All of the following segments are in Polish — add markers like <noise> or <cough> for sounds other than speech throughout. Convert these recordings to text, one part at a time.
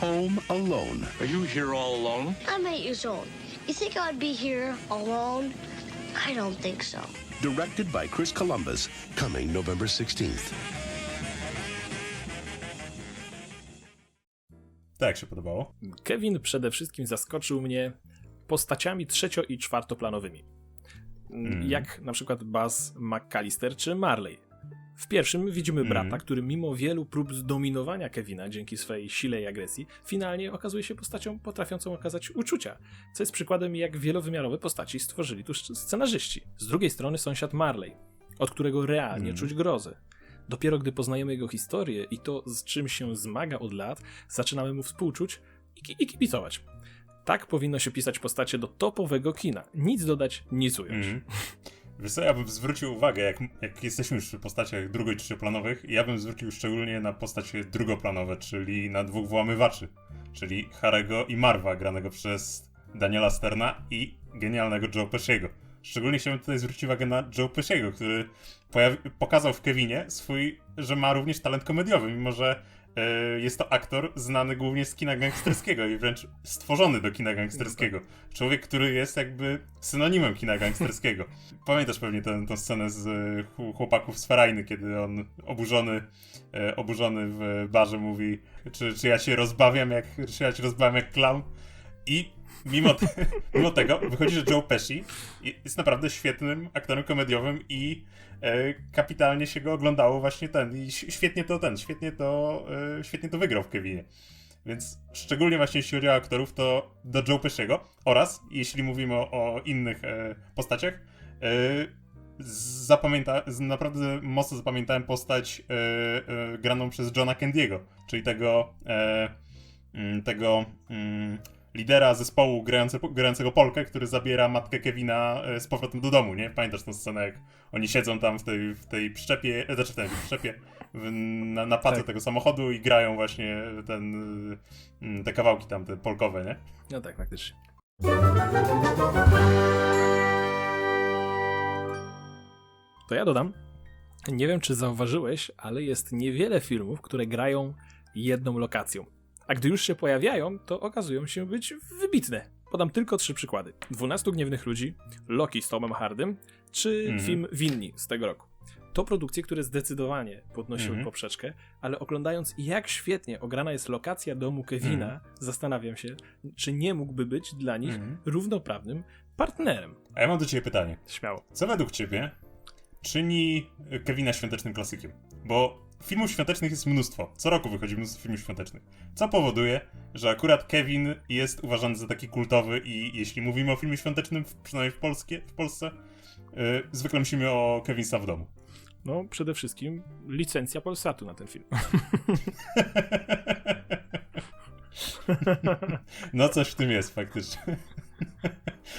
home alone. Are you here all alone? I'm eight years old. You think I'd be here alone? I don't think so. Directed by Chris Columbus. Coming November 16th. Tak się podobało? Kevin przede wszystkim zaskoczył mnie postaciami trzecio- i czwartoplanowymi. Jak na przykład Buzz McAllister czy Marley. W pierwszym widzimy brata, który mimo wielu prób zdominowania Kevina dzięki swojej sile i agresji, finalnie okazuje się postacią potrafiącą okazać uczucia, co jest przykładem jak wielowymiarowe postaci stworzyli tu scenarzyści. Z drugiej strony sąsiad Marley, od którego realnie czuć grozę. Dopiero gdy poznajemy jego historię i to, z czym się zmaga od lat, zaczynamy mu współczuć i, i kibicować. Tak powinno się pisać postacie do topowego kina. Nic dodać, nic ująć. Mhm. <laughs> Wiesz co, ja bym zwrócił uwagę, jak, jak jesteśmy już przy postaciach drugo- i trzecioplanowych, ja bym zwrócił szczególnie na postacie drugoplanowe, czyli na dwóch włamywaczy, czyli Harego i Marwa, granego przez Daniela Sterna i genialnego Joe Pesciego. Szczególnie chciałbym tutaj zwrócić uwagę na Joe Pesciego, który pokazał w Kevinie swój, że ma również talent komediowy, mimo że jest to aktor znany głównie z kina gangsterskiego i wręcz stworzony do kina gangsterskiego. Człowiek, który jest jakby synonimem kina gangsterskiego. <laughs> Pamiętasz pewnie tę tę scenę z e, chł- chłopaków z Ferajny, kiedy on oburzony, e, oburzony w barze mówi, czy, czy ja się rozbawiam jak, czy ja się rozbawiam jak clown i mimo, te, <laughs> mimo tego wychodzi, że Joe Pesci jest naprawdę świetnym aktorem komediowym i e, kapitalnie się go oglądało właśnie ten i świetnie to ten, świetnie to, e, świetnie to wygrał w Kevinie. Więc szczególnie właśnie jeśli chodzi o aktorów, to do Joe Pesciego oraz jeśli mówimy o, o innych e, postaciach, e, zapamięta, naprawdę mocno zapamiętałem postać e, e, graną przez Johna Candiego, czyli tego mm, tego mm, lidera zespołu grające, grającego Polkę, który zabiera matkę Kevina e, z powrotem do domu, nie? Pamiętasz tę scenę, jak oni siedzą tam w tej, w tej przyczepie, e, znaczy w tej przyczepie, w, na, na pace Tak. tego samochodu i grają właśnie ten, y, te kawałki tam, te polkowe, nie? No tak, faktycznie. To ja dodam. Nie wiem, czy zauważyłeś, ale jest niewiele filmów, które grają jedną lokacją. A gdy już się pojawiają, to okazują się być wybitne. Podam tylko trzy przykłady. 12 Gniewnych Ludzi, Loki z Tomem Hardym, czy Mhm. film Winni z tego roku. To produkcje, które zdecydowanie podnosiły Mhm. poprzeczkę, ale oglądając jak świetnie ograna jest lokacja domu Kevina, Mhm. zastanawiam się, czy nie mógłby być dla nich Mhm. równoprawnym partnerem. A ja mam do ciebie pytanie. Śmiało. Co według ciebie czyni Kevina świątecznym klasykiem? Bo filmów świątecznych jest mnóstwo. Co roku wychodzi mnóstwo filmów świątecznych. Co powoduje, że akurat Kevin jest uważany za taki kultowy i jeśli mówimy o filmie świątecznym, przynajmniej w, Polskie, w Polsce, yy, zwykle myślimy o Kevin sam w domu. No, przede wszystkim licencja Polsatu na ten film. <laughs> No coś w tym jest faktycznie.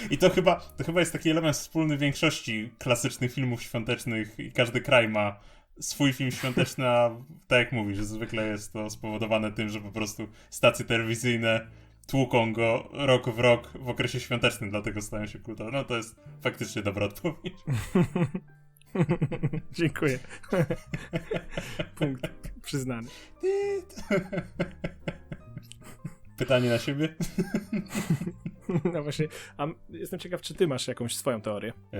I to chyba, to chyba jest taki element wspólny większości klasycznych filmów świątecznych i każdy kraj ma swój film świąteczny, a tak jak mówisz, zwykle jest to spowodowane tym, że po prostu stacje telewizyjne tłuką go rok w rok w okresie świątecznym, dlatego stają się kultowe. No to jest faktycznie dobra odpowiedź. <laughs> Dziękuję. <laughs> Punkt przyznany. Pytanie na siebie? <laughs> <laughs> No właśnie, a jestem ciekaw, czy ty masz jakąś swoją teorię. Yy,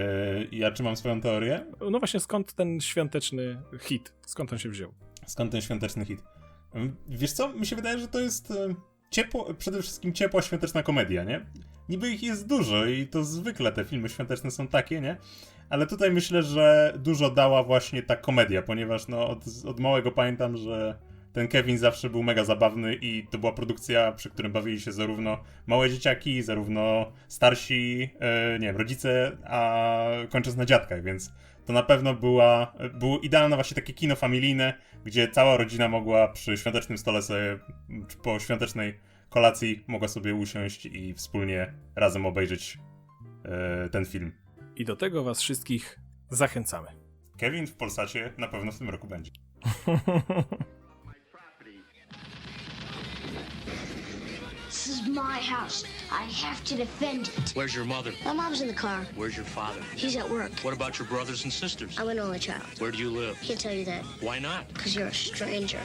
ja czy mam swoją teorię? No właśnie, skąd ten świąteczny hit? Skąd on się wziął? Skąd ten świąteczny hit? Wiesz co, mi się wydaje, że to jest ym, ciepło, przede wszystkim ciepła, świąteczna komedia, nie? Niby ich jest dużo i to zwykle te filmy świąteczne są takie, nie? Ale tutaj myślę, że dużo dała właśnie ta komedia, ponieważ no od, od małego pamiętam, że ten Kevin zawsze był mega zabawny i to była produkcja, przy którym bawili się zarówno małe dzieciaki, zarówno starsi, e, nie wiem, rodzice, a kończąc na dziadkach, więc to na pewno była, było idealne właśnie takie kino familijne, gdzie cała rodzina mogła przy świątecznym stole sobie, czy po świątecznej kolacji mogła sobie usiąść i wspólnie razem obejrzeć e, ten film. I do tego was wszystkich zachęcamy. Kevin w Polsacie na pewno w tym roku będzie. <laughs> This is my house. I have to defend it. Where's your mother? My mom's in the car. Where's your father? He's at work. What about your brothers and sisters? I'm an only child. Where do you live? Can't tell you that Why not? because you're a stranger.